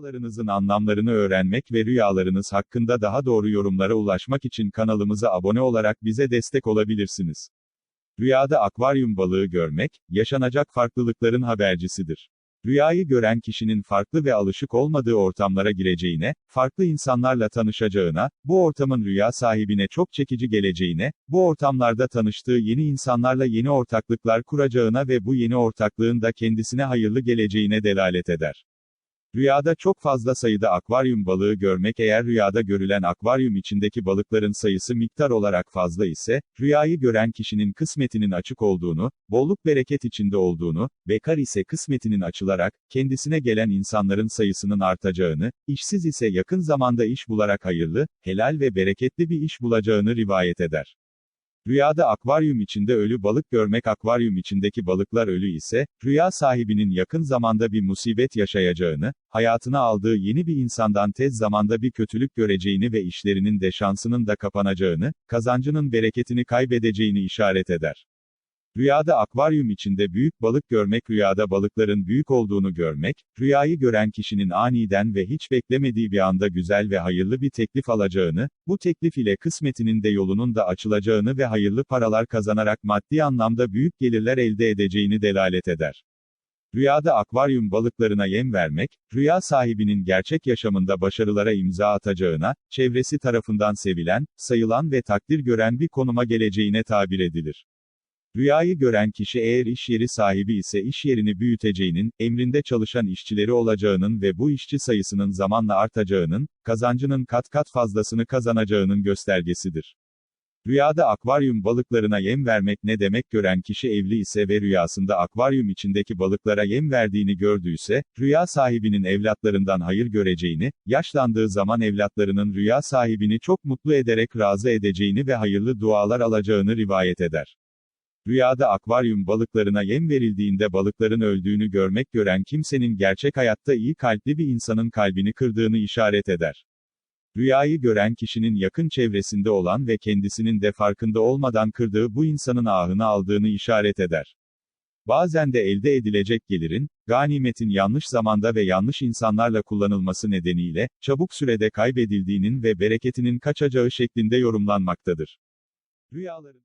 Rüyalarınızın anlamlarını öğrenmek ve rüyalarınız hakkında daha doğru yorumlara ulaşmak için kanalımıza abone olarak bize destek olabilirsiniz. Rüyada akvaryum balığı görmek, yaşanacak farklılıkların habercisidir. Rüyayı gören kişinin farklı ve alışık olmadığı ortamlara gireceğine, farklı insanlarla tanışacağına, bu ortamın rüya sahibine çok çekici geleceğine, bu ortamlarda tanıştığı yeni insanlarla yeni ortaklıklar kuracağına ve bu yeni ortaklığın da kendisine hayırlı geleceğine delalet eder. Rüyada çok fazla sayıda akvaryum balığı görmek eğer rüyada görülen akvaryum içindeki balıkların sayısı miktar olarak fazla ise, rüyayı gören kişinin kısmetinin açık olduğunu, bolluk bereket içinde olduğunu, bekar ise kısmetinin açılarak, kendisine gelen insanların sayısının artacağını, işsiz ise yakın zamanda iş bularak hayırlı, helal ve bereketli bir iş bulacağını rivayet eder. Rüyada akvaryum içinde ölü balık görmek akvaryum içindeki balıklar ölü ise, rüya sahibinin yakın zamanda bir musibet yaşayacağını, hayatına aldığı yeni bir insandan tez zamanda bir kötülük göreceğini ve işlerinin de şansının da kapanacağını, kazancının bereketini kaybedeceğini işaret eder. Rüyada akvaryum içinde büyük balık görmek rüyada balıkların büyük olduğunu görmek, rüyayı gören kişinin aniden ve hiç beklemediği bir anda güzel ve hayırlı bir teklif alacağını, bu teklif ile kısmetinin de yolunun da açılacağını ve hayırlı paralar kazanarak maddi anlamda büyük gelirler elde edeceğini delalet eder. Rüyada akvaryum balıklarına yem vermek, rüya sahibinin gerçek yaşamında başarılara imza atacağına, çevresi tarafından sevilen, sayılan ve takdir gören bir konuma geleceğine tabir edilir. Rüyayı gören kişi eğer iş yeri sahibi ise iş yerini büyüteceğinin, emrinde çalışan işçileri olacağının ve bu işçi sayısının zamanla artacağının, kazancının kat kat fazlasını kazanacağının göstergesidir. Rüyada akvaryum balıklarına yem vermek ne demek gören kişi evli ise ve rüyasında akvaryum içindeki balıklara yem verdiğini gördüyse, rüya sahibinin evlatlarından hayır göreceğini, yaşlandığı zaman evlatlarının rüya sahibini çok mutlu ederek razı edeceğini ve hayırlı dualar alacağını rivayet eder. Rüyada akvaryum balıklarına yem verildiğinde balıkların öldüğünü görmek gören kimsenin gerçek hayatta iyi kalpli bir insanın kalbini kırdığını işaret eder. Rüyayı gören kişinin yakın çevresinde olan ve kendisinin de farkında olmadan kırdığı bu insanın ahını aldığını işaret eder. Bazen de elde edilecek gelirin, ganimetin yanlış zamanda ve yanlış insanlarla kullanılması nedeniyle, çabuk sürede kaybedildiğinin ve bereketinin kaçacağı şeklinde yorumlanmaktadır. Rüyaların